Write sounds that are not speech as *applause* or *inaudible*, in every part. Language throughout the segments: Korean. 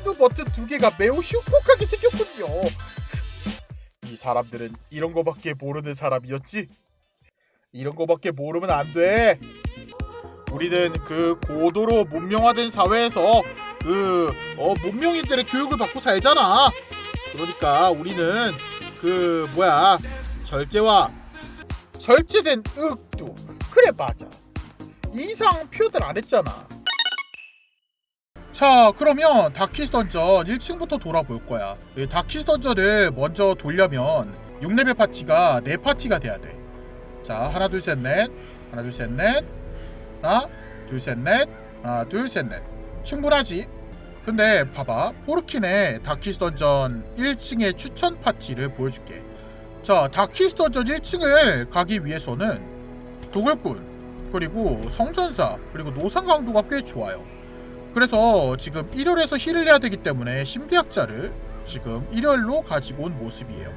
합류 버튼 두 개가 매우 흉폭하게 생겼군요. 이 사람들은 이런 거밖에 모르는 사람이었지? 이런 거밖에 모르면 안 돼. 우리는 그 고도로 문명화된 사회에서 그 어, 문명인들의 교육을 받고 살잖아. 그러니까 우리는 그 뭐야 절제와 절제된 윽도 그래 맞아. 이상 표들 안 했잖아. 자 그러면 다키스 던전 1층부터 돌아볼 거야. 이 다키스 던전을 먼저 돌려면 6레벨 파티가 4파티가 돼야 돼자 하나 둘 셋 넷. 하나 둘 셋 넷. 하나 둘 셋 넷. 하나 둘 셋 넷. 충분하지? 근데 봐봐. 포르킨의 다키스 던전 1층의 추천 파티를 보여줄게. 자 다키스 던전 1층을 가기 위해서는 도굴꾼 그리고 성전사 그리고 노상 강도가 꽤 좋아요 그래서 지금 1혈에서 힐을 해야 되기 때문에 신비학자를 지금 1혈로 가지고 온 모습이에요.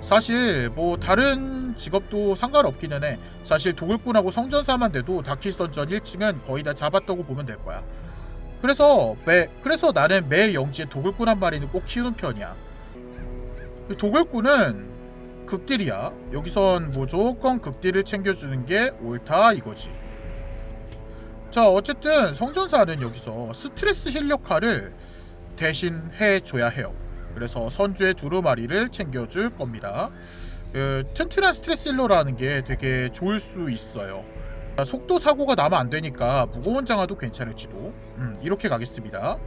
사실 뭐 다른 직업도 상관없기는 해. 사실 도굴꾼하고 성전사만 돼도 다키스 던전 1층은 거의 다 잡았다고 보면 될 거야. 그래서 매 그래서 나는 매 영지에 도굴꾼 한 마리는 꼭 키우는 편이야. 이 도굴꾼은 극딜이야. 여기선 무조건 극딜을 챙겨주는 게 옳다 이거지. 자 어쨌든 성전사는 여기서 스트레스 힐 역할을 대신 해줘야 해요. 그래서 선주의 두루마리를 챙겨줄 겁니다. 그, 튼튼한 스트레스 힐러라는 게 되게 좋을 수 있어요. 자, 속도 사고가 나면 안 되니까 무거운 장화도 괜찮을지도. 음, 이렇게 가겠습니다.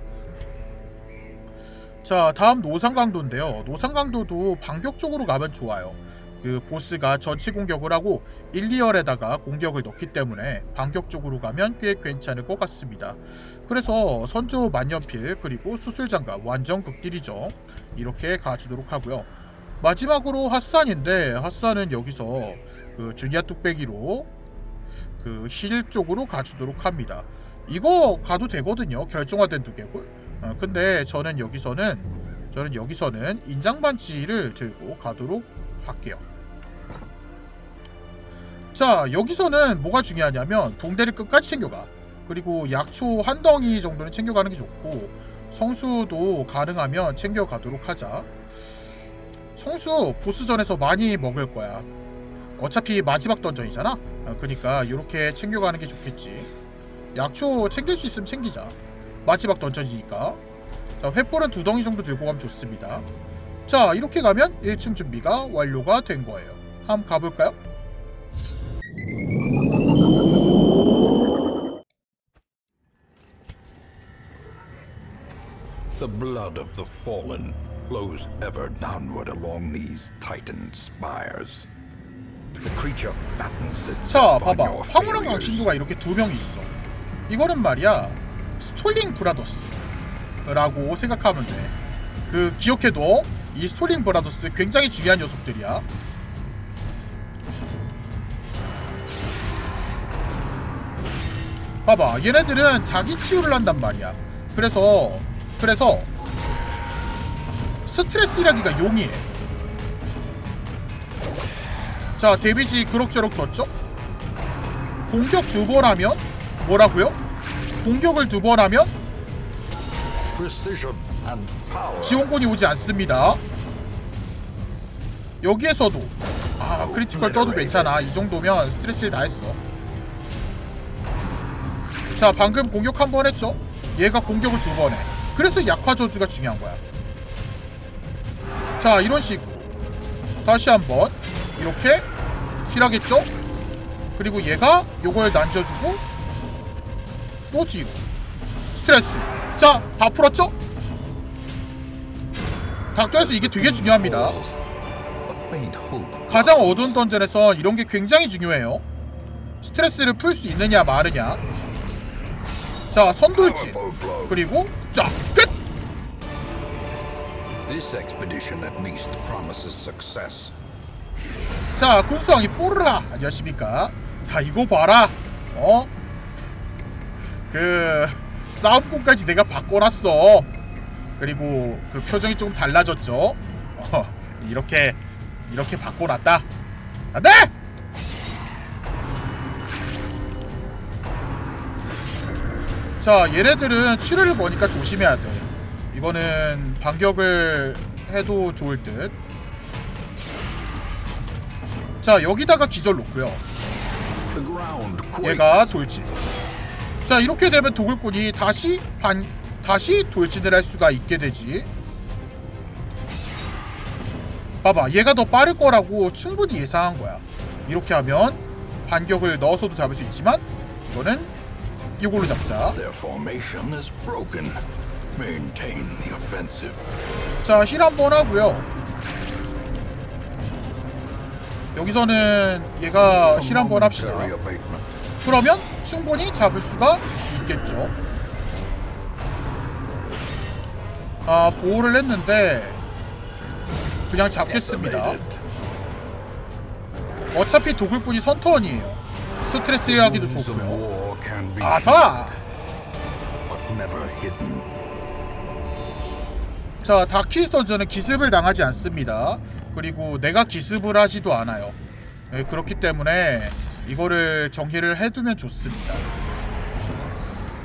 자 다음 노상강도인데요. 노상강도도 반격 쪽으로 가면 좋아요. 그 보스가 전체 공격을 하고 1, 2열에다가 공격을 넣기 때문에 반격 쪽으로 가면 꽤 괜찮을 것 같습니다. 그래서 선조 만년필 그리고 수술장갑 완전 극딜이죠. 이렇게 가주도록 하고요. 마지막으로 핫산인데 핫산은 여기서 그 주니아 뚝배기로 그 힐 쪽으로 가주도록 합니다. 이거 가도 되거든요. 결정화된 두개골. 어, 근데 저는 여기서는 저는 여기서는 인장 반지를 들고 가도록 할게요. 자 여기서는 뭐가 중요하냐면 동대를 끝까지 챙겨가. 그리고 약초 한 덩이 정도는 챙겨가는 게 좋고 성수도 가능하면 챙겨가도록 하자. 성수 보스전에서 많이 먹을 거야. 어차피 마지막 던전이잖아? 아, 그러니까 이렇게 챙겨가는 게 좋겠지. 약초 챙길 수 있으면 챙기자. 마지막 던전이니까. 자 횃불은 두 덩이 정도 들고 가면 좋습니다. 자 이렇게 가면 1층 준비가 완료가 된 거예요. 한번 가볼까요? The blood of the fallen flows ever downward along these titan spires. The creature fattens 자 itself on 봐봐 failures. 강신도가 이렇게 두명 있어 이거는 말이야 스톨링 브라더스 라고 생각하면 돼 그 기억해둬 이 스톨링 브라더스 굉장히 중요한 녀석들이야 봐봐 얘네들은 자기 치유를 한단 말이야 그래서 그래서 스트레스 일하기가 용이해 자 데미지 그럭저럭 줬죠 공격 두 번 하면 뭐라고요? 공격을 두 번 하면. 지원권이 오지 않습니다. 여기에서도 아 크리티컬 떠도 괜찮아. 이 정도면 스트레스를 다 했어. 자 방금 공격 한 번 했죠? 얘가 공격을 두 번 해. 그래서 약화 저주가 중요한 거야. 자 이런 식으로 다시 한번 이렇게 힐하겠죠? 그리고 얘가 요걸 난져주고 또 뒤로 스트레스 자 다 풀었죠? 닥터에서 이게 되게 중요합니다. 가장 어두운 던전에서 이런 게 굉장히 중요해요 스트레스를 풀 수 있느냐 마느냐 자 선돌진. 그리고 쫙 끝! 자 군수왕이 뽀르라 안녕하십니까 다 이거 봐라 어? 그 싸움꾼까지 내가 바꿔놨어 그리고 그 표정이 좀 달라졌죠 어, 이렇게 이렇게 바꿔놨다 안돼! 자 얘네들은 치료를 거니까 조심해야 돼 이거는 반격을 해도 좋을 듯. 자 여기다가 기절 놓고요. 얘가. 돌진. 자 이렇게 되면 도굴꾼이 다시 반 다시 돌진을 할 수가 있게 되지. 봐봐, 얘가 더 빠를 거라고 충분히 예상한 거야. 이렇게 하면 반격을 넣어서도 잡을 수 있지만 이거는 이걸로 잡자. 자, 힐 한 번 하고요. 여기서는 얘가 힐 한 번 합시다. Momentary abatement. 그러면 충분히 잡을 수가 있겠죠. 아 보호를 했는데 그냥 잡겠습니다. 어차피 도굴꾼이 선턴이에요. 스트레스 해하기도 좋고요. 아사! 자 다키스 던전은 기습을 당하지 않습니다. 그리고 내가 기습을 하지도 않아요. 네, 그렇기 때문에 이거를 정리를 해두면 좋습니다.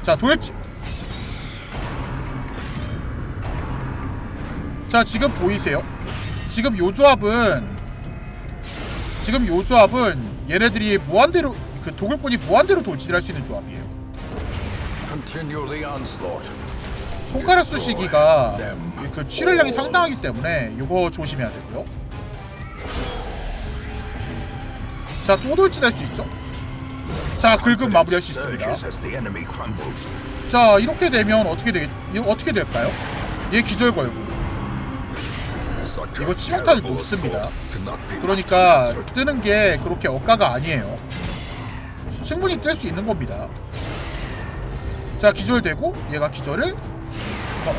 자 도일지. 자 지금 보이세요? 지금 요 조합은 지금 요 조합은 얘네들이 무한대로 그 도굴꾼이 무한대로 돌진을 할수 있는 조합이에요. 손가락 쑤시기가 그 출혈량이 상당하기 때문에 이거 조심해야 되고요. 자, 또 돌진할 수 있죠. 자, 긁음 마무리할 수 있습니다. 자, 이렇게 되면 어떻게 되겠? 이거 어떻게 될까요? 얘 기절 걸고. 이거 assault cannot be 그러니까. 뜨는 게 그렇게 억가가 아니에요. 충분히 뜰 수 있는 겁니다. 자, 기절되고 얘가 기절을 어,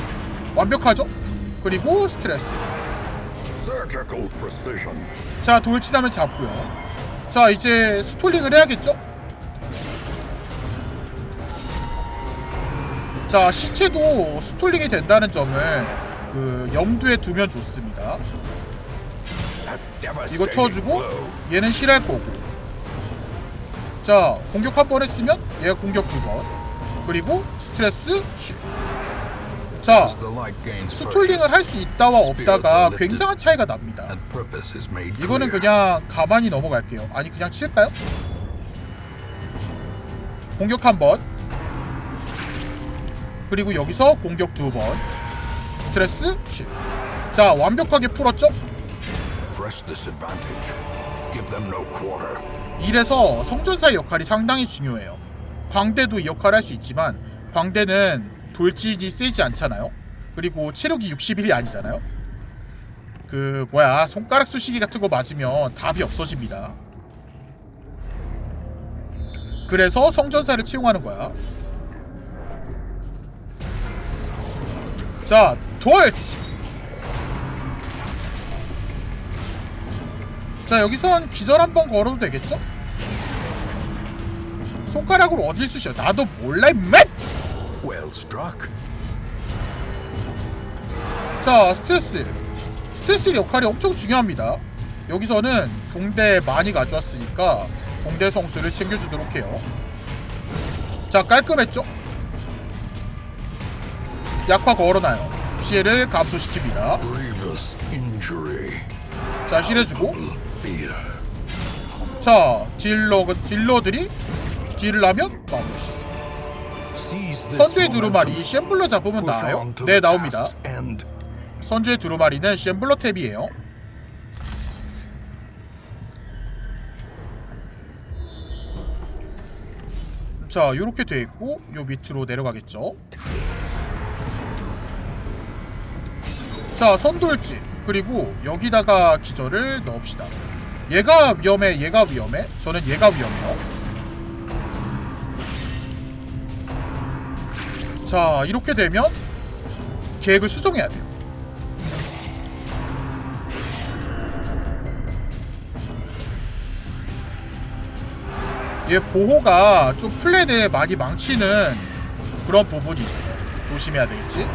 완벽하죠? 그리고 스트레스. 자 돌진하면 잡고요 자 이제 스톨링을 해야겠죠? 자 시체도 스톨링이 된다는 점을 그 염두에 두면 좋습니다 이거 쳐주고. 얘는 힐할 거고 자 공격 한 번 했으면 얘가 공격 두 번 그리고 스트레스 힐. 자 스톨링을 할 수 있다와 없다가 굉장한 차이가 납니다 이거는. 그냥 가만히 넘어갈게요. 아니 그냥 칠까요? 공격 한 번. 그리고 여기서 공격 두 번. 스트레스 힐. 자 완벽하게 풀었죠? 이래서 성전사의 역할이 상당히 중요해요. 광대도 이 역할을 할 수 있지만 광대는 돌진이 세지 않잖아요. 그리고 체력이 61이 아니잖아요. 그 뭐야 손가락 쑤시기 같은 거 맞으면 답이 없어집니다. 그래서 성전사를 채용하는 거야. 자, 돌 자, 여기선 기절 한번 걸어도 되겠죠? 손가락으로 어딜 쑤셔? 나도 몰라, 임마! Well struck. 자, 스트레스. 스트레스 역할이 엄청 중요합니다. 여기서는 봉대 많이 가져왔으니까 봉대 성수를 챙겨주도록 해요. 자, 깔끔했죠? 약화 걸어놔요. 피해를 감소시킵니다. 자, 힐해주고. 자, 딜러, 딜러들이 딜을 하면 마무리 수 있어. Seize this 선주의. 두루마리 쉔블러 잡으면 to 네, 나옵니다. 선주의 두루마리는 쉔블러 탭이에요. 자, 이렇게 돼 있고 요 밑으로 내려가겠죠. 자, 선돌진 그리고 여기다가 기절을 넣읍시다. 얘가 위험해, 얘가 위험해. 저는 얘가 위험해요. 자, 이렇게 되면 계획을 수정해야 돼요. 얘 보호가 좀 플랜에 많이 망치는 그런 부분이 있어. 조심해야 되겠지.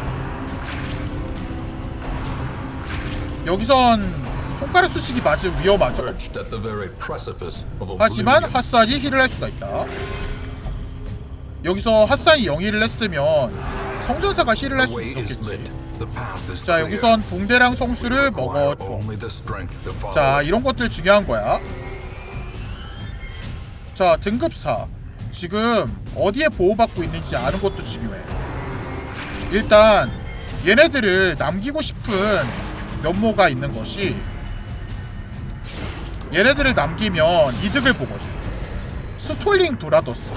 여기선 손가락 수식이 맞으면 위험하죠. 하지만. 핫산이 힐을 할 수가 있다. 여기서 핫산이 영위를 했으면 성전사가 힐을 할 수 있었겠지 자. 여기선 붕대랑 성수를 먹어줘. 자 이런 것들 중요한 거야 자 등급 4 지금 어디에 보호받고 있는지 아는 것도 중요해 일단 얘네들을 남기고 싶은 면모가 있는 것이 얘네들을 남기면 이득을 보거든 스톨링 브라더스.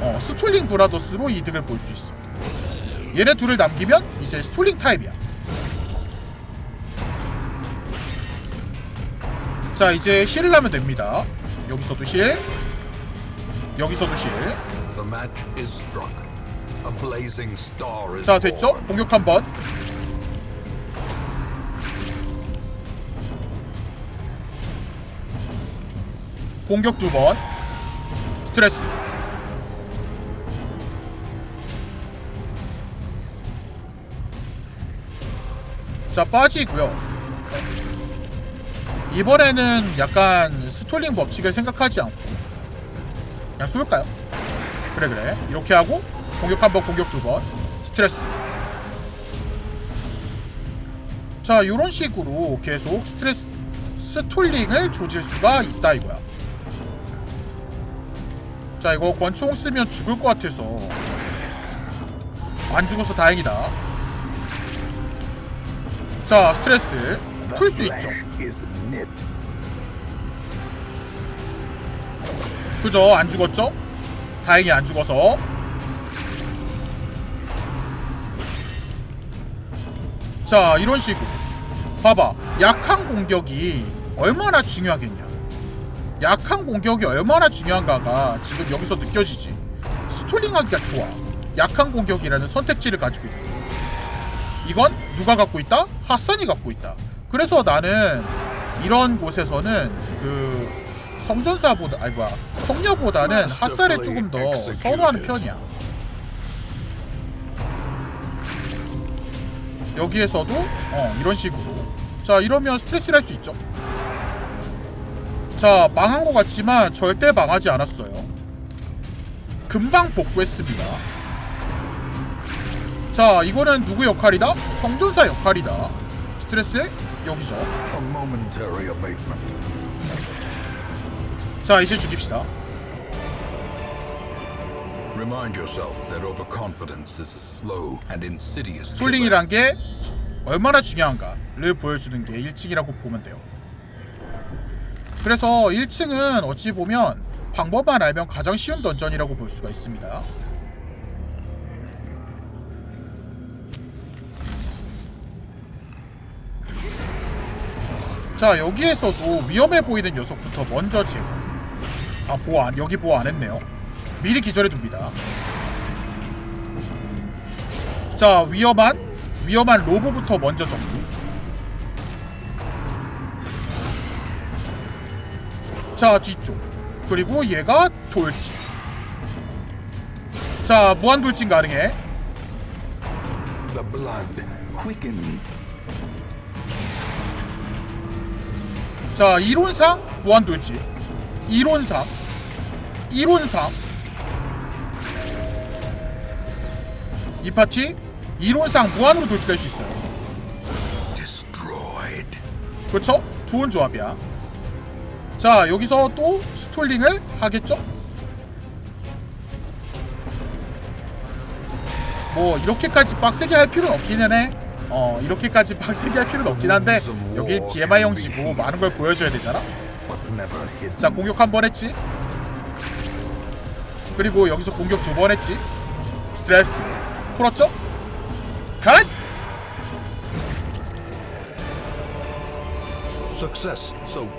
어 스톨링 브라더스로 이득을 볼 수 있어. 얘네 둘을 남기면 이제 스톨링 타입이야. 자 이제 힐을 하면 됩니다. 여기서도 힐. 여기서도 힐. The match is struck. A blazing star is 자 됐죠? 공격 한번 공격 두 번. 스트레스. 자 빠지고요. 이번에는 약간 스톨링 법칙을 생각하지 않고 그냥 쏠까요? 그래 그래. 이렇게 하고 공격 한 번 공격 두 번. 스트레스. 자 이런 식으로 계속 스트레스 스톨링을 조질 수가 있다 이거야 자 이거 권총 쓰면 죽을 것 같아서 안 죽어서 다행이다 자 스트레스 풀 수 있죠. 그죠? 안 죽었죠? 다행히 안 죽어서. 자, 이런 식으로. 봐봐. 약한 공격이 얼마나 중요하겠냐. 약한 공격이 얼마나 중요한가가 지금 여기서 느껴지지. 스톨링 하기가 좋아. 약한 공격이라는 선택지를 가지고 있다. 이건 누가 갖고 있다? 핫산이 갖고 있다. 그래서 나는 이런 곳에서는 그 성전사보다 아니 뭐야 성녀보다는 핫살에 조금 더 선호하는 편이야. 여기에서도 어 이런 식으로 자 이러면 스트레스를 할 수 있죠. 자 망한 것 같지만 절대 망하지 않았어요. 금방 복구했습니다. 자 이거는 누구 역할이다? 성전사 역할이다. 스트레스 abatement. 자 이제 죽입시다. 스톨링이란 게 얼마나 중요한가를 보여주는 게 1층이라고 보면 돼요. 그래서 1층은 어찌 보면 방법만 알면 가장 쉬운 던전이라고 볼 수가 있습니다. 자 여기에서도 위험해 보이는 녀석부터 먼저 제거. 아 보호 안 여기 보호 안 했네요. 미리 기절해 줍니다. 자 위험한 위험한 로보부터 먼저 정리 자 뒤쪽 그리고 얘가 돌진 자 무한 돌진 가능해 The blood quickens. 자 이론상 무한 돌진 이론상 이론상 이 파티 이론상 무한으로 돌진할 수 있어요 Destroyed. 그렇죠? 좋은 조합이야. 자 여기서 또 스톨링을 하겠죠? 뭐 이렇게까지 빡세게 할 필요는 없기는 해. 어 이렇게까지 *laughs* 빡세게 할 필요는 없긴 한데 여기 DMI 형식고 많은 걸 보여줘야 되잖아. 자 공격 한 번 했지. 그리고 여기서 공격 두 번 했지. 스트레스 풀었죠?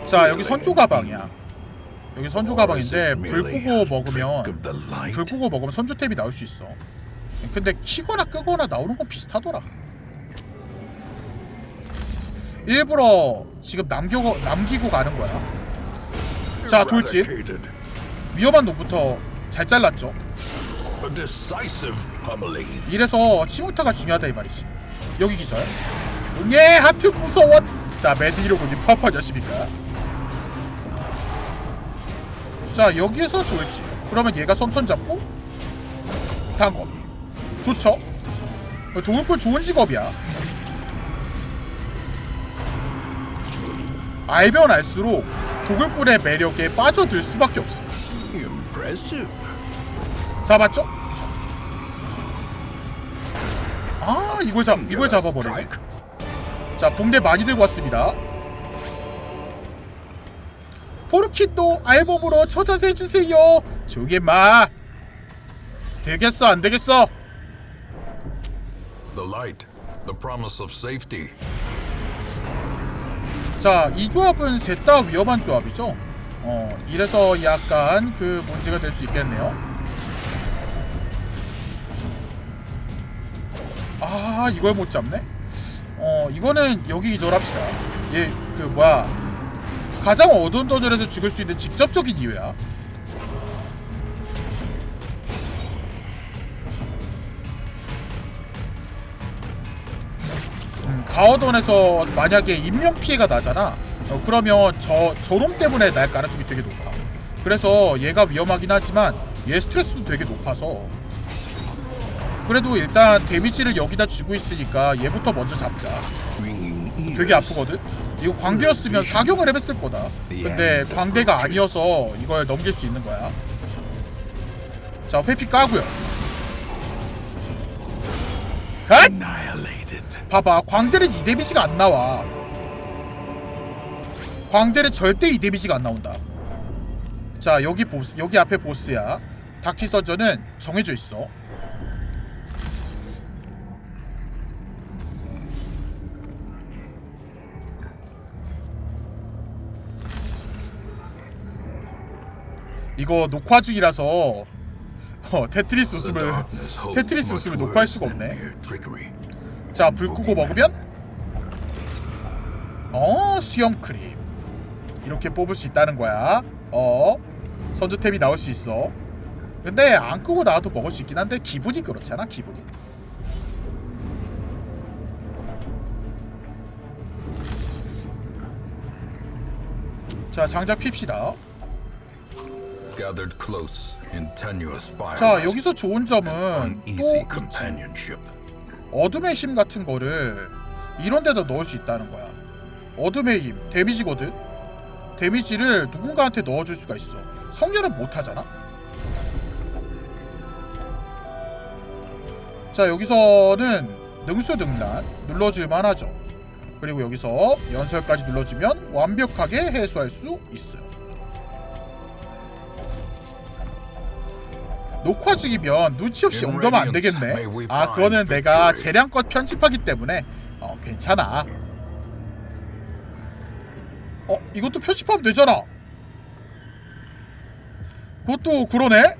자 여기 선조 가방이야. 여기 선조 가방인데 is it 불 끄고 먹으면? 불 끄고 먹으면 선조 탭이 나올 수 있어. 근데 키거나 끄거나 나오는 건 비슷하더라. 일부러 지금 남겨 남기고 가는 거야. 자 돌진 Eradicated. 위험한 놈부터 잘 잘랐죠. 이래서 치명타가 중요하다 이 말이지. 여기 기절. 응애 하트 무서워. 자 메디로군이 파파 녀십니까? 자 여기에서 돌지. 그러면 얘가 손턴 잡고 당업. 좋죠? 도굴꾼 좋은 직업이야. 알면 알수록 도굴꾼의 매력에 빠져들 수밖에 없어. 잡았죠? 아 이걸 잡 이걸 잡아버리네. 자 붕대 많이 들고 왔습니다. 포르키또 알몸으로 처자세 해주세요. 조개 마. 되겠어 안 되겠어? The light, the promise of safety. 자, 이 조합은 셋 다 위험한 조합이죠. 어, 이래서 약간 그 문제가 될 수 있겠네요. 아, 이걸 못 잡네. 어, 이거는 여기 기절합시다. 얘 그 뭐야 가장 어두운 도전에서 죽을 수 있는 직접적인 이유야. 음, 가어돈에서 만약에 인명 피해가 나잖아. 어, 그러면 저 저롱 때문에 날 가능성이 되게 높아. 그래서 얘가 위험하긴 하지만 얘 스트레스도 되게 높아서. 그래도 일단 데미지를 여기다 주고 있으니까 얘부터 먼저 잡자. 되게 아프거든. 이거 광대였으면 사격을 해봤을 거다. 근데 광대가 아니어서 이걸 넘길 수 있는 거야. 자, 회피 까고요. 헷! 봐봐 광대는 이 데미지가 안 나와 광대는 절대 이 데미지가 안 나온다 자 여기 보스 여기 앞에 보스야 다키 서전은 정해져 있어 이거 녹화 중이라서 어, 테트리스 웃음을 darkness *laughs* holds 테트리스 much 웃음을 녹화할 수가 없네. 자, 불 끄고 먹으면 어, 수염 크림. 이렇게 뽑을 수 있다는 거야. 어, 선주 탭이 나올 수 있어. 근데 안 끄고 나와도 먹을 수 있긴 한데 기분이 그렇잖아, 기분이. 자, 장작 핍시다. Gathered close in tenuous fire. 자, 여기서 좋은 점은 Uneasy 또 companionship. 어둠의 힘 같은 거를 이런 데다 넣을 수 있다는 거야. 어둠의 힘, 데미지거든. 데미지를 누군가한테 넣어줄 수가 있어. 성녀는 못 하잖아. 자 여기서는 능수능란 눌러줄만 하죠. 그리고 여기서 연설까지 눌러주면 완벽하게 해소할 수 있어요. 녹화 중이면 눈치 없이 언급하면 안 되겠네. 아 그거는 내가 재량껏 편집하기 때문에 어 괜찮아. 어 이것도 편집하면 되잖아. 그것도 그러네.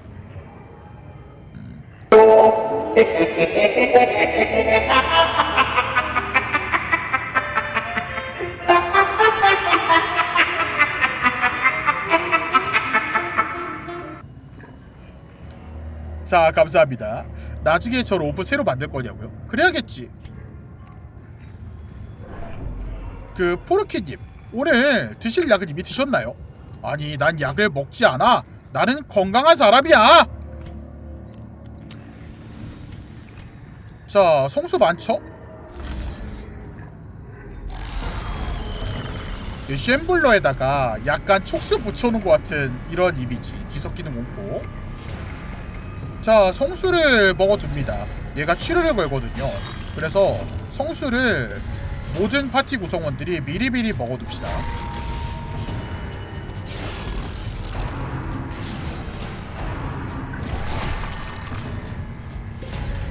*laughs* 자 감사합니다. 나중에 저 로봇 새로 만들 거냐고요? 그래야겠지. 그 포르키님 오늘 드실 약은 이미 드셨나요? 아니 난 약을 먹지 않아. 나는 건강한 사람이야. 자 성수 많죠? 이 쉔블러에다가 약간 촉수 붙여놓은 것 같은 이런 이미지 뒤섞이는 공포 자 성수를 먹어줍니다. 얘가 치료를 걸거든요. 그래서 성수를 모든 파티 구성원들이 미리미리 먹어둡시다.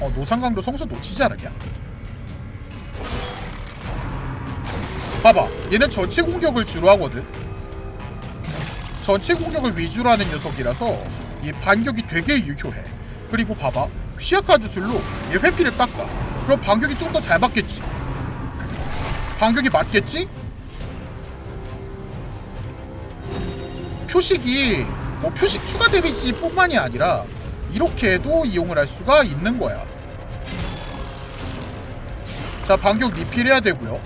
어 노상강도 성수 놓치지 않았냐? 봐봐 얘는 전체 공격을 주로 하거든. 전체 공격을 위주로 하는 녀석이라서 이 반격이 되게 유효해 그리고 봐봐. 취약화 주술로 얘 회피를 깎아. 그럼 반격이 좀 더 잘 맞겠지? 반격이 맞겠지? 표식이 뭐 표식 추가 데미지 뿐만이 아니라 이렇게도 이용을 할 수가 있는 거야. 자 반격 리필해야 되고요.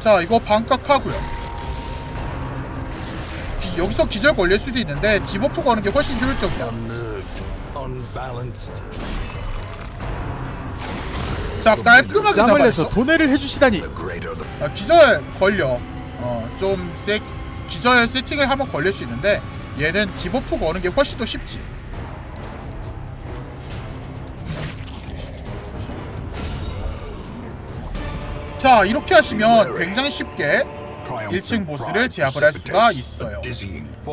자 이거 반각하고요. 기- 여기서 기절 걸릴 수도 있는데 디버프 거는 게 훨씬 효율적이야. 자 깔끔하게 내서 잡아냈죠 도내를 해주시다니. 아, 기절 걸려. 어 좀 세, 기절 세팅을 하면 걸릴 수 있는데 얘는 디버프 거는 게 훨씬 더 쉽지. 자 이렇게 하시면 굉장히 쉽게 1층 보스를 제압을 할 수가 있어요.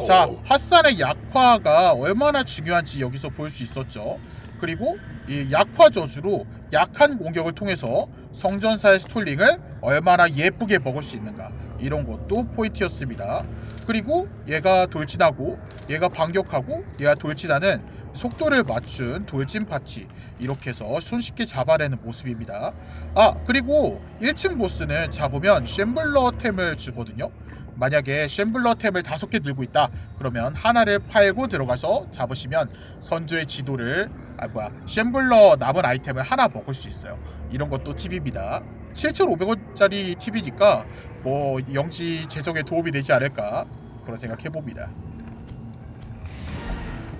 자, 핫산의 약화가 얼마나 중요한지 여기서 볼 수 있었죠. 그리고 이 약화 저주로 약한 공격을 통해서 성전사의 스톨링을 얼마나 예쁘게 먹을 수 있는가 이런 것도 포인트였습니다. 그리고 얘가 돌진하고 얘가 반격하고 얘가 돌진하는 속도를 맞춘 돌진 파티 이렇게 해서 손쉽게 잡아내는 모습입니다. 아 그리고 1층 보스는 잡으면 쉔블러 템을 주거든요. 만약에 쉔블러 템을 다섯 개 들고 있다 그러면 하나를 팔고 들어가서 잡으시면 선조의 지도를 아 뭐야 쉔블러 남은 아이템을 하나 먹을 수 있어요 이런 것도 팁입니다 7,500원짜리 팁이니까 뭐 영지 재정에 도움이 되지 않을까 그런 생각 해봅니다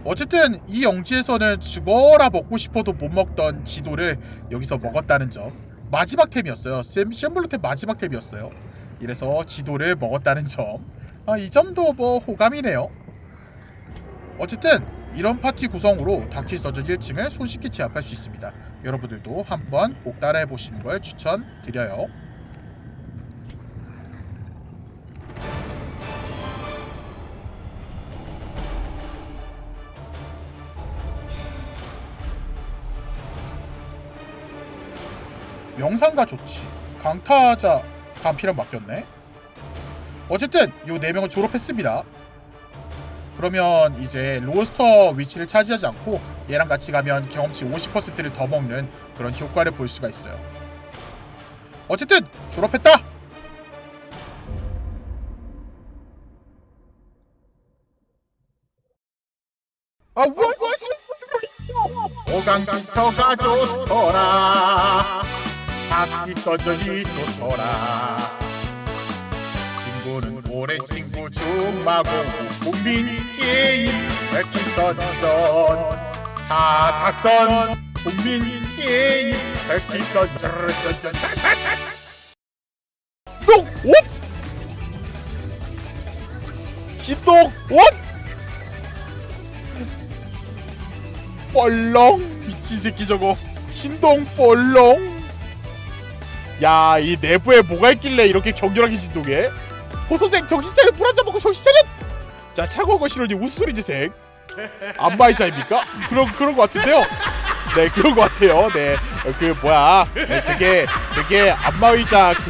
어쨌든 이 영지에서는 죽어라 먹고 싶어도 못 먹던 지도를 여기서 먹었다는 점 마지막 템이었어요 쉔- 쉔블러 템 마지막 템이었어요 이래서 지도를 먹었다는 점. 아, 이 점도 뭐 호감이네요. 어쨌든 이런 파티 구성으로 다키스 던전 1층을 손쉽게 제압할 수 있습니다. 여러분들도 한번 꼭 따라해 보시는 걸 추천드려요. 명상가 좋지. 강타자 단피랑 바뀌었네. 어쨌든 요 네 명을 졸업했습니다. 그러면 이제 로스터 위치를 차지하지 않고 얘랑 같이 가면 경험치 50%를 더 먹는 그런 효과를 볼 수가 있어요. 어쨌든 졸업했다. 아, 뭐, 뭐, 오강강터가 좋더라. 바퀴 떠전이 좋더라. 친구는 오랜 친구 중마고 국민 게임 백기 던전 차닥던 국민 게임 던전 똥 옷! 지똥 옷! 뻘렁 미친 새끼 저거 진동 뻘렁 야, 이 내부에 뭐가 있길래 이렇게 격렬하게 진동해? 호선생 정신 차려 불안자 먹고 정신 차려! 자, 차가운 거 싫으니 웃소리지생 안마의자입니까? 그런 그런 거 같은데요. 네, 그런 거 같아요. 네, 그 뭐야, 네, 그게 그게 안마의자 그